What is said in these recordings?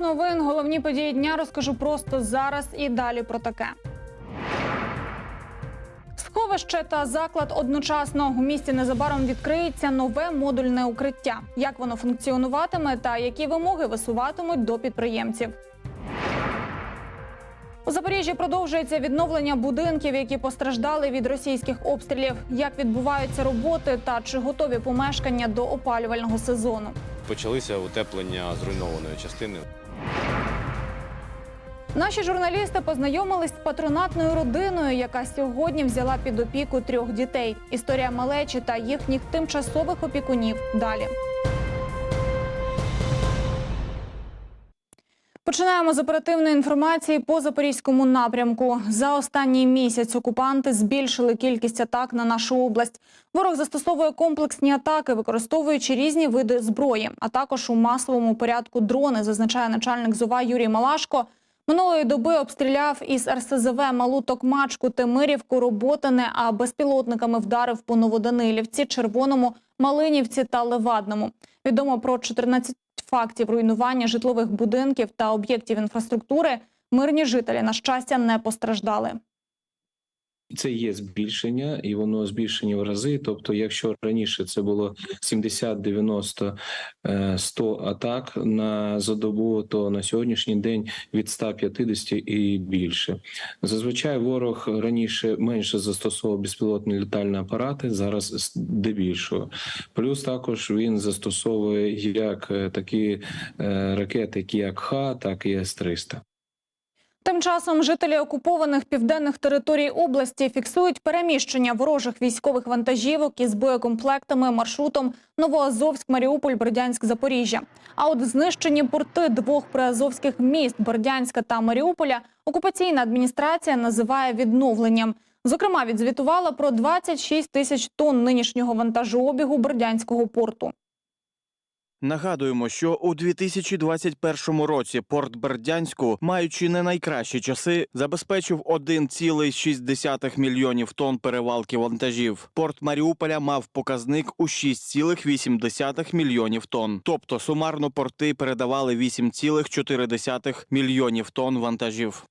новин. Головні події дня розкажу просто зараз і далі про таке. Сховище та заклад одночасно у місті незабаром відкриється нове модульне укриття. Як воно функціонуватиме та які вимоги висуватимуть до підприємців. У Запоріжжі продовжується відновлення будинків, які постраждали від російських обстрілів. Як відбуваються роботи та чи готові помешкання до опалювального сезону? Почалися утеплення зруйнованої частини. Наші журналісти познайомились з патронатною родиною, яка сьогодні взяла під опіку трьох дітей. Історія малечі та їхніх тимчасових опікунів. Далі. Починаємо з оперативної інформації по запорізькому напрямку. За останній місяць окупанти збільшили кількість атак на нашу область. Ворог застосовує комплексні атаки, використовуючи різні види зброї, а також у масовому порядку дрони, зазначає начальник ЗОВА Юрій Малашко. Минулої доби обстріляв із РСЗВ Малу Токмачку, Темирівку, Роботине, а безпілотниками вдарив по Новоданилівці, Червоному, Малинівці та Левадному. Відомо про 14 фактів руйнування житлових будинків та об'єктів інфраструктури. Мирні жителі, на щастя, не постраждали. Це є збільшення, і воно збільшення в рази. Тобто, якщо раніше це було 70, 90, е, 100 атак на за добу, то на сьогоднішній день від 150 і більше. Зазвичай ворог раніше менше застосовував безпілотні літальні апарати, зараз здебільшого. Плюс також він застосовує як е, такі е, ракети, як Х, так і С-300. Тим часом жителі окупованих південних територій області фіксують переміщення ворожих військових вантажівок із боєкомплектами маршрутом Новоазовськ, Маріуполь, Бердянськ, Запоріжжя. А от знищені порти двох приазовських міст Бердянська та Маріуполя окупаційна адміністрація називає відновленням. Зокрема, відзвітувала про 26 тисяч тонн нинішнього вантажообігу Бердянського порту. Нагадуємо, що у 2021 році порт Бердянську, маючи не найкращі часи, забезпечив 1,6 мільйонів тонн перевалки вантажів. Порт Маріуполя мав показник у 6,8 мільйонів тонн. Тобто сумарно порти передавали 8,4 мільйонів тонн вантажів.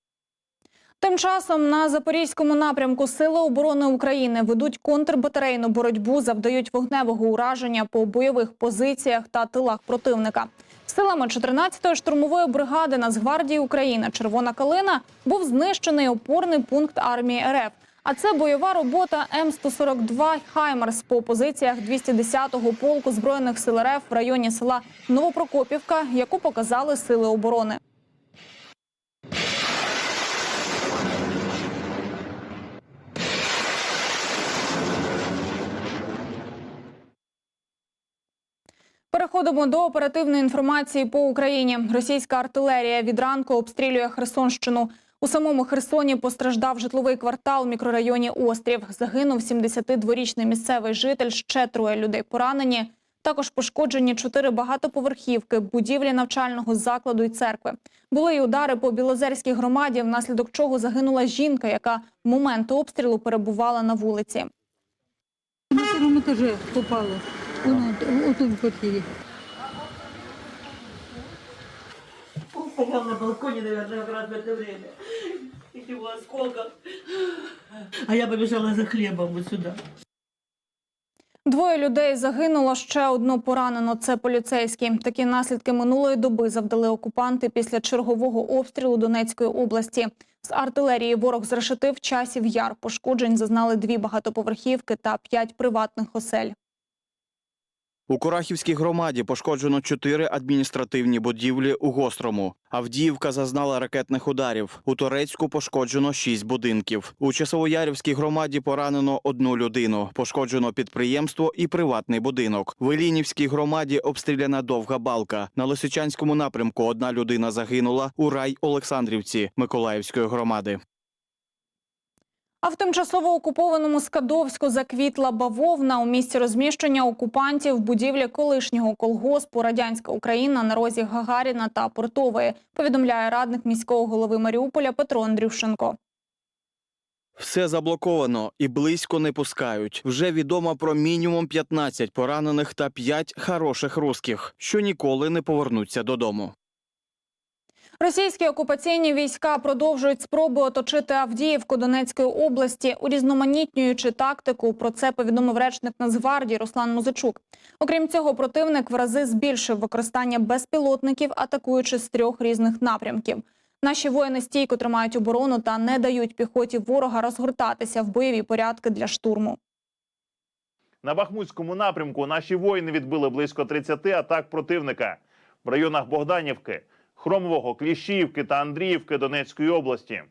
Тим часом на запорізькому напрямку Сили оборони України ведуть контрбатарейну боротьбу, завдають вогневого ураження по бойових позиціях та тилах противника. Силами 14-ї штурмової бригади Нацгвардії України Червона калина був знищений опорний пункт армії РФ. А це бойова робота М142 Хаймерс по позиціях 210-го полку збройних сил РФ в районі села Новопрокопівка, яку показали сили оборони. Переходимо до оперативної інформації по Україні. Російська артилерія від ранку обстрілює Херсонщину. У самому Херсоні постраждав житловий квартал в мікрорайоні Острів. Загинув 72-річний місцевий житель. Ще троє людей поранені. Також пошкоджені чотири багатоповерхівки, будівлі навчального закладу і церкви. Були й удари по Білозерській громаді, внаслідок чого загинула жінка, яка в момент обстрілу перебувала на вулиці. На первом этаже попало. Вон, вот тут в квартире. Он стоял на балконе, наверное, как раз в это время. Из его осколков. А я побежала за хлебом вот сюда. Двоє людей загинуло, ще одну поранено. Це поліцейські. Такі наслідки минулої доби завдали окупанти після чергового обстрілу Донецької області. З артилерії ворог зрешетив часів яр. Пошкоджень зазнали дві багатоповерхівки та п'ять приватних осель. У Курахівській громаді пошкоджено чотири адміністративні будівлі у Гострому. Авдіївка зазнала ракетних ударів. У Торецьку пошкоджено шість будинків. У Часовоярівській громаді поранено одну людину. Пошкоджено підприємство і приватний будинок. В Ілінівській громаді обстріляна довга балка. На Лисичанському напрямку одна людина загинула у рай Олександрівці Миколаївської громади. А в тимчасово окупованому Скадовську заквітла бавовна у місці розміщення окупантів в будівлі колишнього колгоспу Радянська Україна на розі Гагаріна та Портової. Повідомляє радник міського голови Маріуполя Петро Андрющенко. Все заблоковано і близько не пускають. Вже відомо про мінімум 15 поранених та 5 хороших русських, що ніколи не повернуться додому. Російські окупаційні війська продовжують спроби оточити Авдіївку Донецької області, урізноманітнюючи тактику. Про це повідомив речник Нацгвардії Руслан Музичук. Окрім цього, противник в рази збільшив використання безпілотників, атакуючи з трьох різних напрямків. Наші воїни стійко тримають оборону та не дають піхоті ворога розгортатися в бойові порядки для штурму. На Бахмутському напрямку наші воїни відбили близько 30 атак противника в районах Богданівки, Хромового, Кліщіївки та Андріївки Донецької області.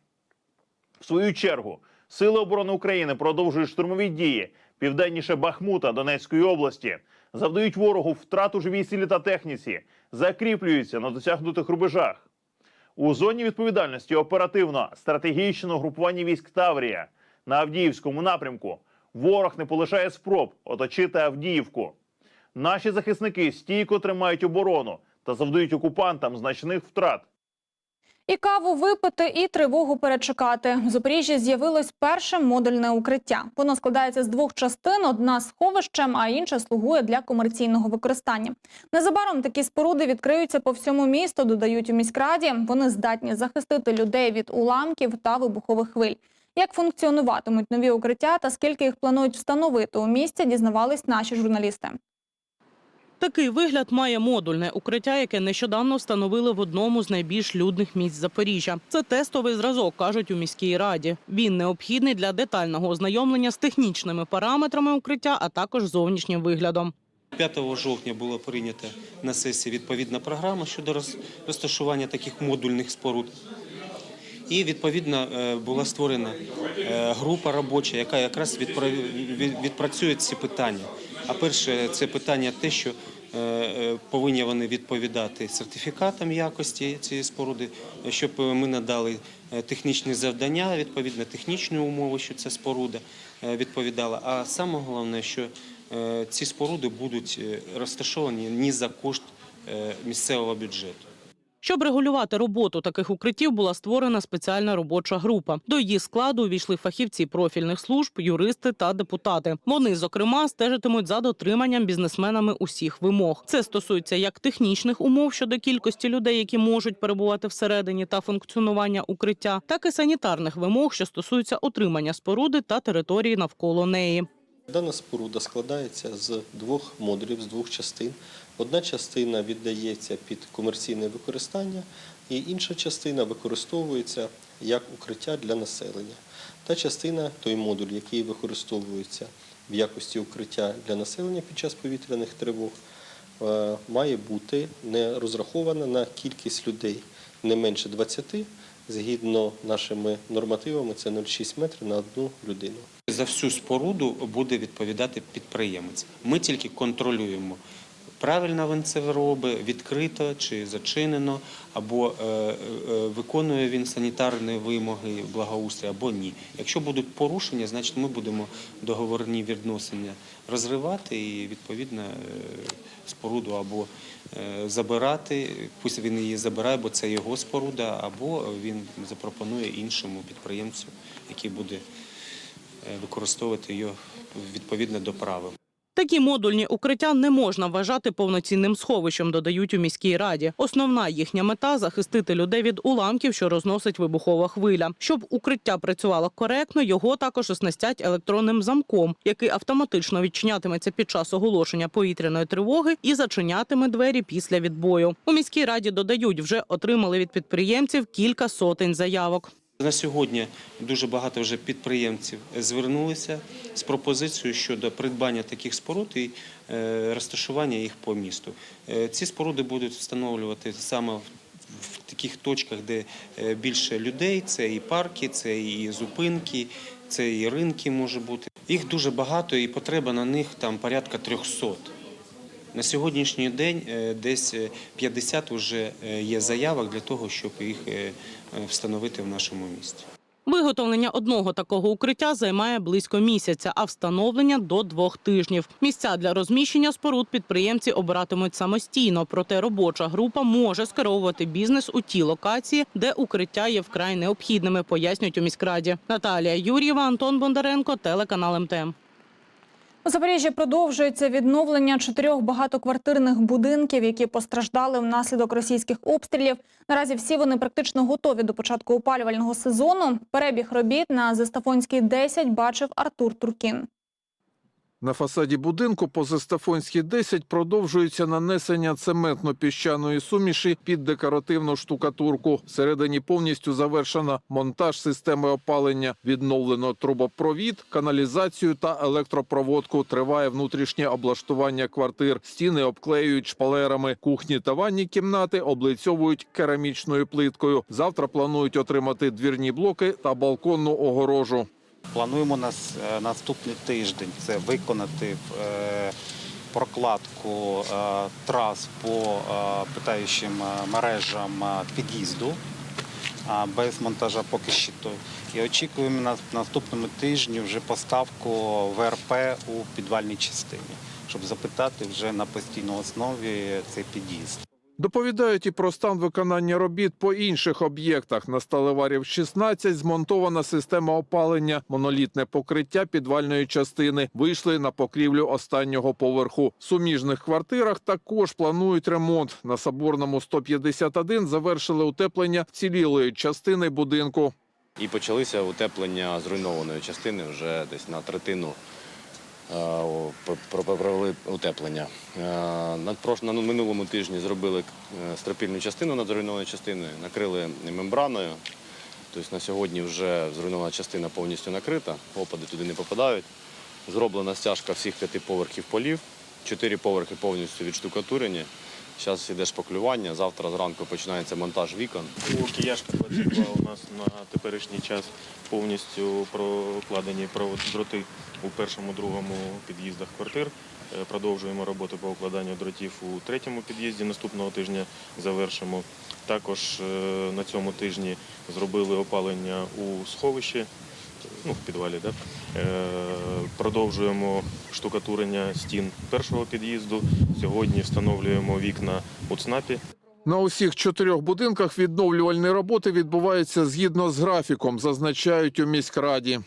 В свою чергу, Сили оборони України продовжують штурмові дії південніше Бахмута Донецької області, завдають ворогу втрату живій силі та техніці, закріплюються на досягнутих рубежах. У зоні відповідальності оперативно стратегічного групування військ Таврія на Авдіївському напрямку ворог не полишає спроб оточити Авдіївку. Наші захисники стійко тримають оборону та завдають окупантам значних втрат. І каву випити, і тривогу перечекати. В Запоріжжі з'явилось перше модульне укриття. Воно складається з двох частин: одна сховищем, а інша слугує для комерційного використання. Незабаром такі споруди відкриються по всьому місту. Додають у міськраді. Вони здатні захистити людей від уламків та вибухових хвиль. Як функціонуватимуть нові укриття та скільки їх планують встановити у місті, дізнавались наші журналісти. Такий вигляд має модульне укриття, яке нещодавно встановили в одному з найбільш людних місць Запоріжжя. Це тестовий зразок, кажуть у міській раді. Він необхідний для детального ознайомлення з технічними параметрами укриття, а також зовнішнім виглядом. 5 жовтня була прийнята на сесії відповідна програма щодо роз- розташування таких модульних споруд. І відповідно е, була створена е, група робоча, яка якраз відпра- відпрацює ці питання. А перше, це питання те, що е, е, повинні вони відповідати сертифікатам якості цієї споруди, щоб ми надали е, технічні завдання, відповідно технічні умови, що ця споруда відповідала. А саме головне, що ці споруди будуть розташовані не за кошт місцевого бюджету. Щоб регулювати роботу таких укриттів, була створена спеціальна робоча група. До її складу увійшли фахівці профільних служб, юристи та депутати. Вони, зокрема, стежитимуть за дотриманням бізнесменами усіх вимог. Це стосується як технічних умов щодо кількості людей, які можуть перебувати всередині та функціонування укриття, так і санітарних вимог, що стосуються утримання споруди та території навколо неї. Дана споруда складається з двох модулів, з двох частин. Одна частина віддається під комерційне використання, і інша частина використовується як укриття для населення. Та частина, той модуль, який використовується в якості укриття для населення під час повітряних тривог, е, має бути не розрахована на кількість людей не менше 20, згідно нашими нормативами, це 0,6 метрів на одну людину. За всю споруду буде відповідати підприємець. Ми тільки контролюємо. Правильно він це робить, відкрито чи зачинено, або е, е, виконує він санітарні вимоги благоустрою, або ні. Якщо будуть порушення, значить ми будемо договорні відносини розривати і відповідно е, споруду або забирати. Пусть він її забирає, бо це його споруда, або він запропонує іншому підприємцю, який буде використовувати його відповідно до правил. Такі модульні укриття не можна вважати повноцінним сховищем, додають у міській раді. Основна їхня мета захистити людей від уламків, що розносить вибухова хвиля. Щоб укриття працювало коректно, його також оснастять електронним замком, який автоматично відчинятиметься під час оголошення повітряної тривоги і зачинятиме двері після відбою. У міській раді додають, вже отримали від підприємців кілька сотень заявок. На сьогодні дуже багато вже підприємців звернулися з пропозицією щодо придбання таких споруд і е, розташування їх по місту. Е, Ці споруди будуть встановлювати саме в таких точках, де е, більше людей. Це і парки, це і зупинки, це і ринки може бути. Їх дуже багато, і потреба на них там порядка 300. На сьогоднішній день десь е, 50 вже є заявок для того, щоб їх встановити в нашому місті. Виготовлення одного такого укриття займає близько місяця, а встановлення до двох тижнів. Місця для розміщення споруд підприємці обиратимуть самостійно. Проте робоча група може скеровувати бізнес у ті локації, де укриття є вкрай необхідними, пояснюють у міськраді. Наталія Юр'єва, Антон Бондаренко, телеканал МТМ. У Запоріжжі продовжується відновлення чотирьох багатоквартирних будинків, які постраждали внаслідок російських обстрілів. Наразі всі вони практично готові до початку опалювального сезону. Перебіг робіт на Зестафонській 10 бачив Артур Туркін. На фасаді будинку по Зестафонській 10 продовжується нанесення цементно-піщаної суміші під декоративну штукатурку. Всередині повністю завершено монтаж системи опалення, відновлено трубопровід, каналізацію та електропроводку. Триває внутрішнє облаштування квартир. Стіни обклеюють шпалерами. Кухні та ванні кімнати облицьовують керамічною плиткою. Завтра планують отримати двірні блоки та балконну огорожу. Плануємо нас е, наступний тиждень це виконати е, прокладку е, трас по питаючим мережам під'їзду без монтажа поки що. то. І очікуємо на наступному тижні вже поставку ВРП у підвальній частині, щоб запитати вже на постійній основі цей під'їзд. Доповідають і про стан виконання робіт по інших об'єктах. На сталеварів 16 змонтована система опалення, монолітне покриття підвальної частини. Вийшли на покрівлю останнього поверху. В суміжних квартирах також планують ремонт. На Соборному 151 завершили утеплення вцілілої частини будинку. І почалися утеплення зруйнованої частини вже десь на третину. Е, Провели утеплення. Е, На, минулому тижні зробили е, стропільну частину над зруйнованою частиною, накрили мембраною. Тобто на сьогодні вже зруйнована частина повністю накрита, опади туди не попадають. Зроблена стяжка всіх п'яти поверхів полів, чотири поверхи повністю відштукатурені. Зараз йде шпаклювання, завтра зранку починається монтаж вікон. У Кияшка 22 у нас на теперішній час повністю прокладені дроти у першому, другому під'їздах квартир. Е, Продовжуємо роботу по укладанню дротів у третьому під'їзді. Наступного тижня завершимо. Також е, на цьому тижні зробили опалення у сховищі, ну, в підвалі. Да? Е, Продовжуємо штукатурення стін першого під'їзду. Сьогодні встановлюємо вікна у ЦНАПі. На усіх чотирьох будинках відновлювальні роботи відбуваються згідно з графіком, зазначають у міськраді.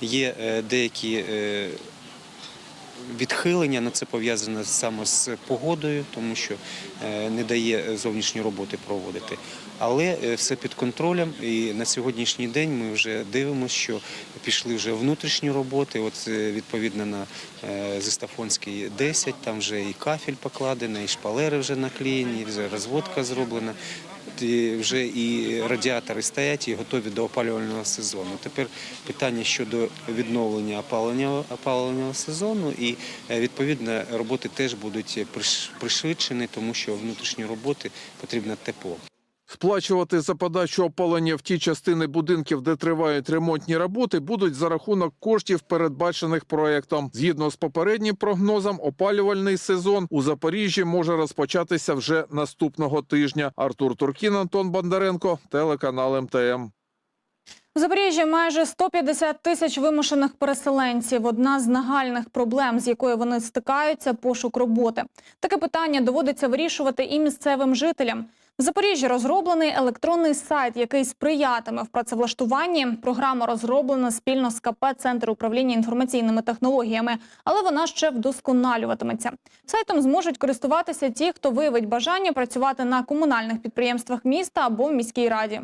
Є е, деякі е, відхилення, на це пов'язане саме з погодою, тому що е, не дає зовнішні роботи проводити. Але все під контролем. І на сьогоднішній день ми вже дивимося, що пішли вже внутрішні роботи. От відповідно на е, 10, там вже і кафель покладений, і шпалери вже наклеєні, вже розводка зроблена. Вже і радіатори стоять і готові до опалювального сезону. Тепер питання щодо відновлення опалювального сезону, і е, відповідно роботи теж будуть приш- пришвидшені, тому що внутрішні роботи потрібно тепло. Сплачувати за подачу опалення в ті частини будинків, де тривають ремонтні роботи, будуть за рахунок коштів, передбачених проектом. Згідно з попереднім прогнозом, опалювальний сезон у Запоріжжі може розпочатися вже наступного тижня. Артур Туркін, Антон Бондаренко, телеканал МТМ. У Запоріжжі майже 150 тисяч вимушених переселенців. Одна з нагальних проблем, з якою вони стикаються, пошук роботи. Таке питання доводиться вирішувати і місцевим жителям. В Запоріжжі розроблений електронний сайт, який сприятиме в працевлаштуванні. Програма розроблена спільно з КП Центр управління інформаційними технологіями, але вона ще вдосконалюватиметься. Сайтом зможуть користуватися ті, хто виявить бажання працювати на комунальних підприємствах міста або в міській раді.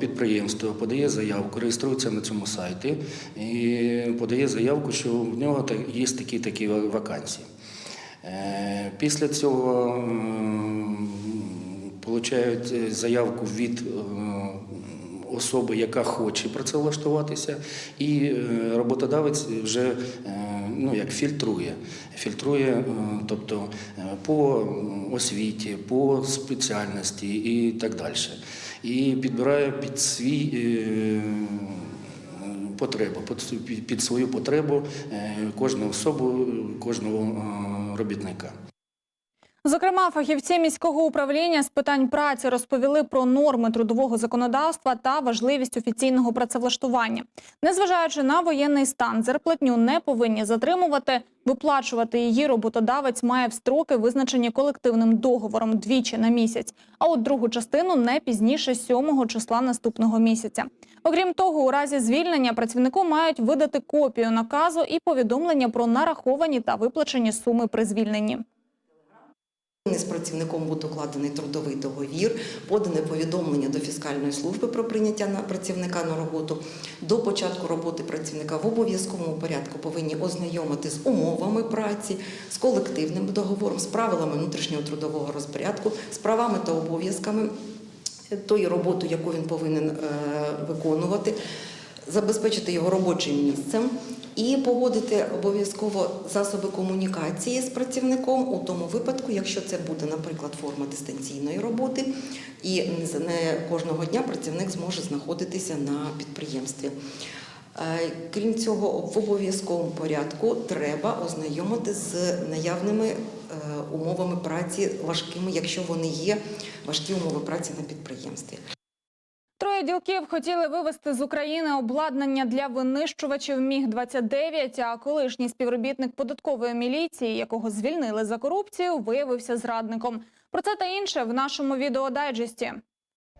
Підприємство подає заявку, реєструється на цьому сайті і подає заявку, що в нього є такі такі вакансії. Е, Після цього м, получають заявку від е, особи, яка хоче працевлаштуватися, і е, роботодавець вже е, ну, як фільтрує. Фільтрує, е, тобто е, по освіті, по спеціальності і так далі. І підбирає під свій е, потребу, під- свою потребу е, кожну особу, кожного е, робітника. Зокрема, фахівці міського управління з питань праці розповіли про норми трудового законодавства та важливість офіційного працевлаштування. Незважаючи на воєнний стан, зарплатню не повинні затримувати. Виплачувати її роботодавець має в строки, визначені колективним договором двічі на місяць. А от другу частину не пізніше 7 числа наступного місяця. Окрім того, у разі звільнення працівнику мають видати копію наказу і повідомлення про нараховані та виплачені суми при звільненні. З працівником буде укладений трудовий договір, подане повідомлення до фіскальної служби про прийняття працівника на роботу. До початку роботи працівника в обов'язковому порядку повинні ознайомити з умовами праці, з колективним договором, з правилами внутрішнього трудового розпорядку, з правами та обов'язками тої роботи, яку він повинен е, виконувати, забезпечити його робочим місцем і погодити обов'язково засоби комунікації з працівником у тому випадку, якщо це буде, наприклад, форма дистанційної роботи, і не кожного дня працівник зможе знаходитися на підприємстві. Е, Крім цього, в обов'язковому порядку треба ознайомити з наявними е, умовами праці важкими, якщо вони є важкі умови праці на підприємстві. Троє ділків хотіли вивезти з України обладнання для винищувачів Міг-29, а колишній співробітник податкової міліції, якого звільнили за корупцію, виявився зрадником. Про це та інше в нашому відеодайджесті.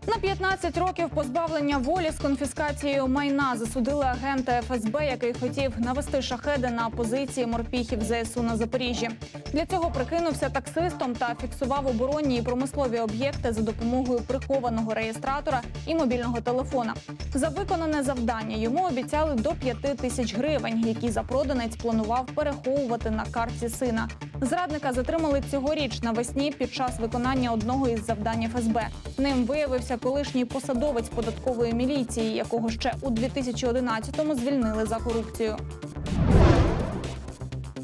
На 15 років позбавлення волі з конфіскацією майна засудили агента ФСБ, який хотів навести шахеди на позиції морпіхів ЗСУ на Запоріжжі. Для цього прикинувся таксистом та фіксував оборонні і промислові об'єкти за допомогою прихованого реєстратора і мобільного телефона. За виконане завдання йому обіцяли до 5 тисяч гривень, які запроданець планував переховувати на картці сина. Зрадника затримали цьогоріч навесні під час виконання одного із завдань ФСБ. Ним виявився колишній посадовець податкової міліції, якого ще у 2011-му звільнили за корупцію.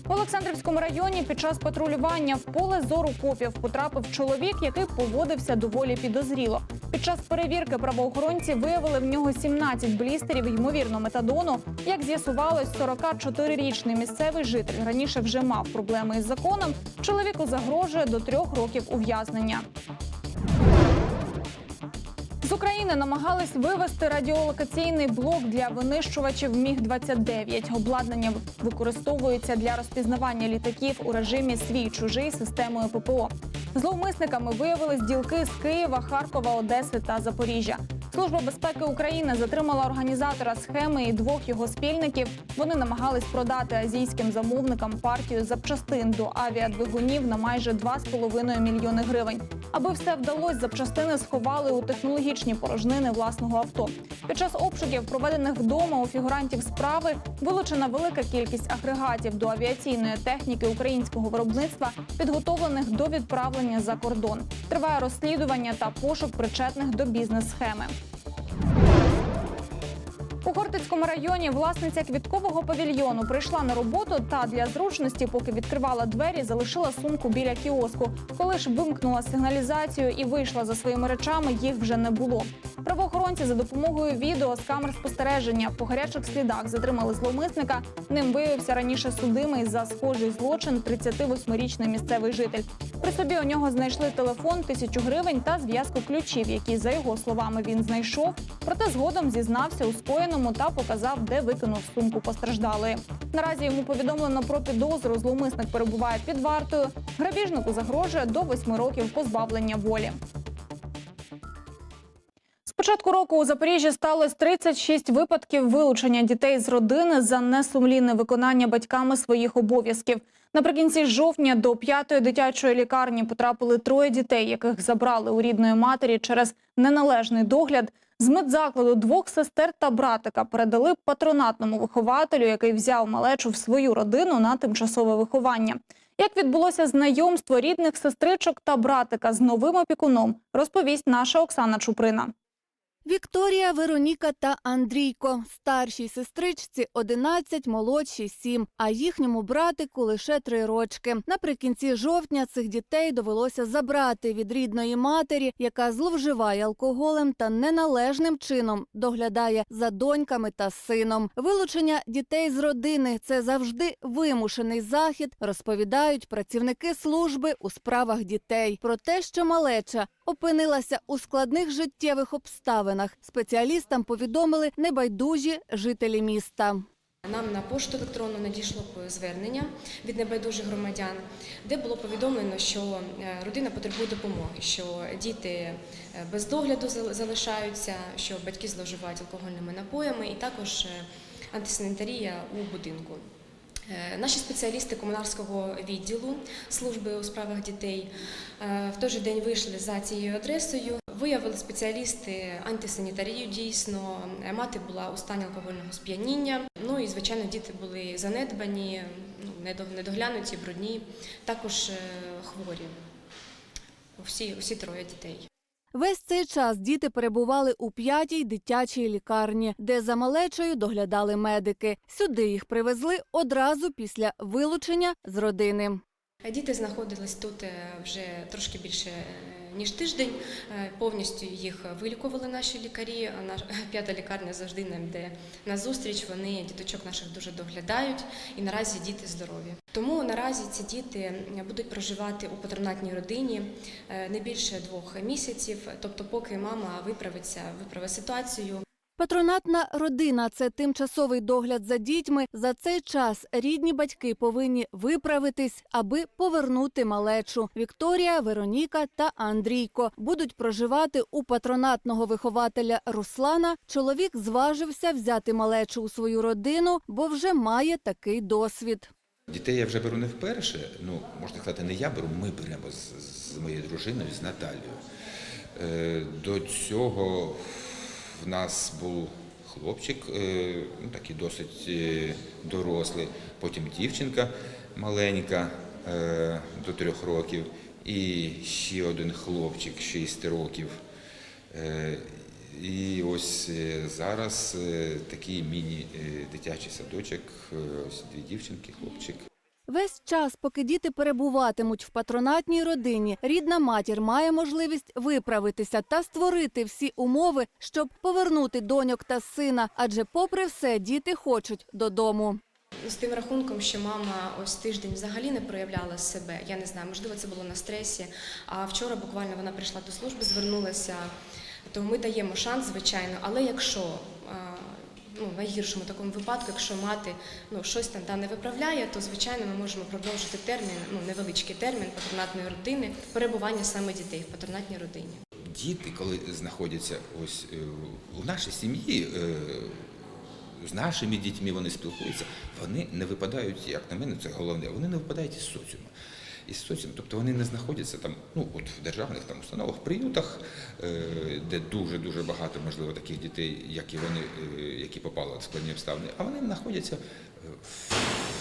У Олександрівському районі під час патрулювання в поле зору копів потрапив чоловік, який поводився доволі підозріло. Під час перевірки правоохоронці виявили в нього 17 блістерів ймовірно метадону. Як з'ясувалось, 44-річний місцевий житель раніше вже мав проблеми із законом. Чоловіку загрожує до трьох років ув'язнення. З України намагались вивести радіолокаційний блок для винищувачів Міг-29. Обладнання використовується для розпізнавання літаків у режимі свій чужий системою ППО. Зловмисниками виявились ділки з Києва, Харкова, Одеси та Запоріжжя. Служба безпеки України затримала організатора схеми і двох його спільників. Вони намагались продати азійським замовникам партію запчастин до авіадвигунів на майже 2,5 мільйони гривень. Аби все вдалося, запчастини сховали у технологічні порожнини власного авто. Під час обшуків, проведених вдома у фігурантів справи, вилучена велика кількість агрегатів до авіаційної техніки українського виробництва, підготовлених до відправлення за кордон. Триває розслідування та пошук причетних до бізнес-схеми. У Хортицькому районі власниця квіткового павільйону прийшла на роботу та для зручності, поки відкривала двері, залишила сумку біля кіоску. Коли ж вимкнула сигналізацію і вийшла за своїми речами, їх вже не було. Правоохоронці за допомогою відео з камер спостереження по гарячих слідах затримали зловмисника. Ним виявився раніше судимий за схожий злочин 38-річний місцевий житель. При собі у нього знайшли телефон, тисячу гривень та зв'язку ключів, які за його словами він знайшов. Проте згодом зізнався у скоєному та показав, де викинув сумку постраждалої. Наразі йому повідомлено про підозру. Зловмисник перебуває під вартою. Грабіжнику загрожує до восьми років позбавлення волі. З початку року у Запоріжжі сталося 36 випадків вилучення дітей з родини за несумлінне виконання батьками своїх обов'язків. Наприкінці жовтня до п'ятої дитячої лікарні потрапили троє дітей, яких забрали у рідної матері через неналежний догляд. З медзакладу двох сестер та братика передали патронатному вихователю, який взяв малечу в свою родину на тимчасове виховання. Як відбулося знайомство рідних сестричок та братика з новим опікуном, розповість наша Оксана Чуприна. Вікторія, Вероніка та Андрійко. Старшій сестричці 11, молодшій 7, а їхньому братику лише 3 рочки. Наприкінці жовтня цих дітей довелося забрати від рідної матері, яка зловживає алкоголем та неналежним чином доглядає за доньками та сином. Вилучення дітей з родини це завжди вимушений захід, розповідають працівники служби у справах дітей. Про те, що малеча опинилася у складних життєвих обставинах. Спеціалістам повідомили небайдужі жителі міста. Нам на пошту електронну надійшло звернення від небайдужих громадян, де було повідомлено, що е, родина потребує допомоги, що діти е, без догляду зал- залишаються, що батьки зловживають алкогольними напоями, і також е, антисанітарія у будинку. Е, Наші спеціалісти комунарського відділу служби у справах дітей е, в той же день вийшли за цією адресою. Виявили спеціалісти антисанітарію дійсно. Е, Мати була у стані алкогольного сп'яніння. Ну і звичайно, діти були занедбані, ну, недо- недоглянуті, брудні, також хворі. Всі, всі троє дітей. Весь цей час діти перебували у п'ятій дитячій лікарні, де за малечою доглядали медики. Сюди їх привезли одразу після вилучення з родини. Діти знаходились тут е, вже трошки більше е, ніж тиждень. Е, Повністю їх вилікували наші лікарі. П'ята лікарня завжди нам йде на зустріч. Вони діточок наших дуже доглядають, і наразі діти здорові. Тому наразі ці діти будуть проживати у патронатній родині е, не більше двох місяців. Тобто, поки мама виправиться, виправить ситуацію. Патронатна родина це тимчасовий догляд за дітьми. За цей час рідні батьки повинні виправитись, аби повернути малечу. Вікторія, Вероніка та Андрійко будуть проживати у патронатного вихователя Руслана. Чоловік зважився взяти малечу у свою родину, бо вже має такий досвід. Дітей я вже беру не вперше. Ну, можна сказати, не я беру, ми беремо з, з моєю дружиною, з Наталією. Е, до цього в нас був хлопчик, е, ну, такий досить е, дорослий, потім дівчинка маленька е, до трьох років, і ще один хлопчик 6 років. І ось зараз такий міні-дитячий садочок, ось дві дівчинки, хлопчик. Весь час, поки діти перебуватимуть в патронатній родині, рідна матір має можливість виправитися та створити всі умови, щоб повернути доньок та сина. Адже, попри все, діти хочуть додому. З тим рахунком, що мама ось тиждень взагалі не проявляла себе. Я не знаю, можливо, це було на стресі. А вчора буквально вона прийшла до служби, звернулася. То ми даємо шанс, звичайно. Але якщо ну, найгіршому такому випадку, якщо мати ну, щось там да, не виправляє, то звичайно ми можемо продовжити термін, ну невеличкий термін патронатної родини, перебування саме дітей в патронатній родині. Діти, коли знаходяться ось е, у нашій сім'ї, е, з нашими дітьми вони спілкуються, вони не випадають, як на мене, це головне, вони не випадають із соціуму. Із тобто вони не знаходяться там, ну от в державних там установах, приютах, е, де дуже дуже багато, можливо, таких дітей, як і вони, е, які попали в складні обставини, а вони знаходяться е,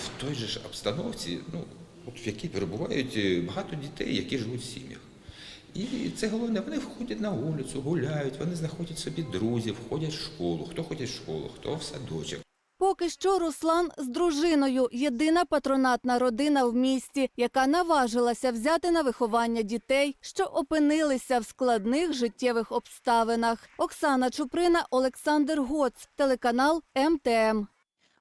в той же ж обстановці, ну от в якій перебувають багато дітей, які живуть в сім'ях. І це головне, вони виходять на вулицю, гуляють, вони знаходять собі друзів, ходять в школу, хто ходить в школу, хто в садочок. Поки що Руслан з дружиною єдина патронатна родина в місті, яка наважилася взяти на виховання дітей, що опинилися в складних життєвих обставинах. Оксана Чуприна, Олександр Гоц, телеканал МТМ.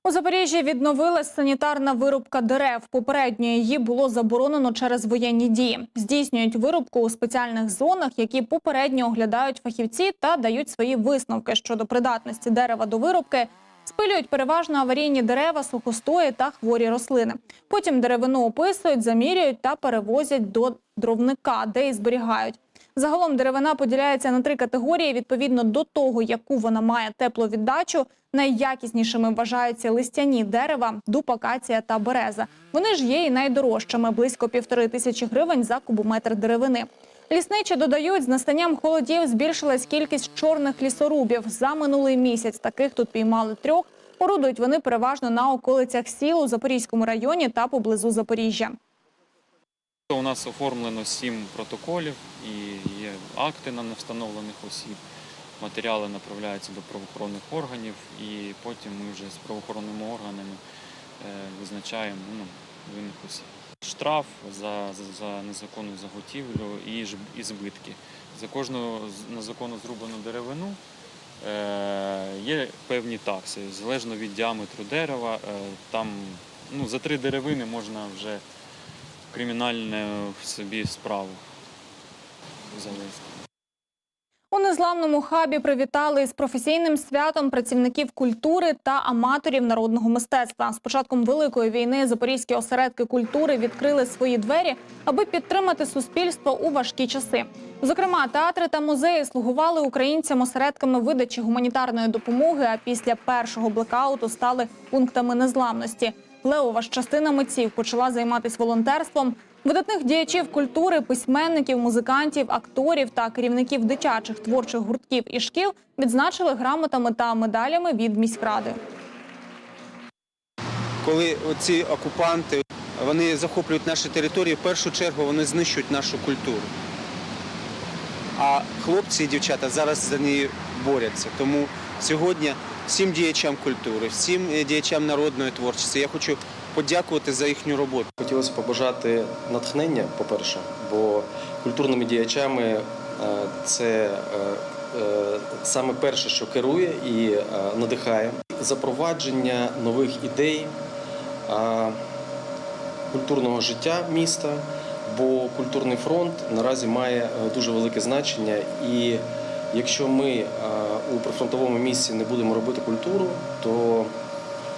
У Запоріжжі відновилась санітарна вирубка дерев. Попередньо її було заборонено через воєнні дії. Здійснюють вирубку у спеціальних зонах, які попередньо оглядають фахівці та дають свої висновки щодо придатності дерева до вирубки. Спилюють переважно аварійні дерева, сухостої та хворі рослини. Потім деревину описують, замірюють та перевозять до дровника, де і зберігають. Загалом деревина поділяється на три категорії відповідно до того, яку вона має тепловіддачу. Найякіснішими вважаються листяні дерева, дуб, акація та береза. Вони ж є і найдорожчими близько півтори тисячі гривень за кубометр деревини. Лісничі додають, з настанням холодів збільшилась кількість чорних лісорубів. За минулий місяць таких тут піймали трьох. Орудують вони переважно на околицях сіл у Запорізькому районі та поблизу Запоріжжя. У нас оформлено сім протоколів і є акти на невстановлених осіб. матеріали направляються до правоохоронних органів, і потім ми вже з правоохоронними органами е, визначаємо ну, винних осіб. Штраф за, за, за незаконну заготівлю і, і збитки. За кожну незаконно зрубану деревину е, є певні такси, залежно від діаметру дерева. Е, там ну, за три деревини можна вже кримінальну собі справу завести. У незламному хабі привітали із професійним святом працівників культури та аматорів народного мистецтва. З початком великої війни запорізькі осередки культури відкрили свої двері, аби підтримати суспільство у важкі часи. Зокрема, театри та музеї слугували українцям осередками видачі гуманітарної допомоги. А після першого блекауту стали пунктами незламності. Левова ж частина митців почала займатися волонтерством. Видатних діячів культури, письменників, музикантів, акторів та керівників дитячих творчих гуртків і шкіл відзначили грамотами та медалями від міськради. коли ці окупанти вони захоплюють наші території, в першу чергу вони знищують нашу культуру. А хлопці і дівчата зараз за неї борються. Тому сьогодні всім діячам культури, всім діячам народної творчості я хочу подякувати за їхню роботу. Хотілося побажати натхнення, по-перше, бо культурними діячами е, це е, е, саме перше, що керує і надихає. Запровадження нових ідей культурного життя міста, бо культурний фронт наразі має дуже велике значення. І якщо ми у прифронтовому місці не будемо робити культуру, то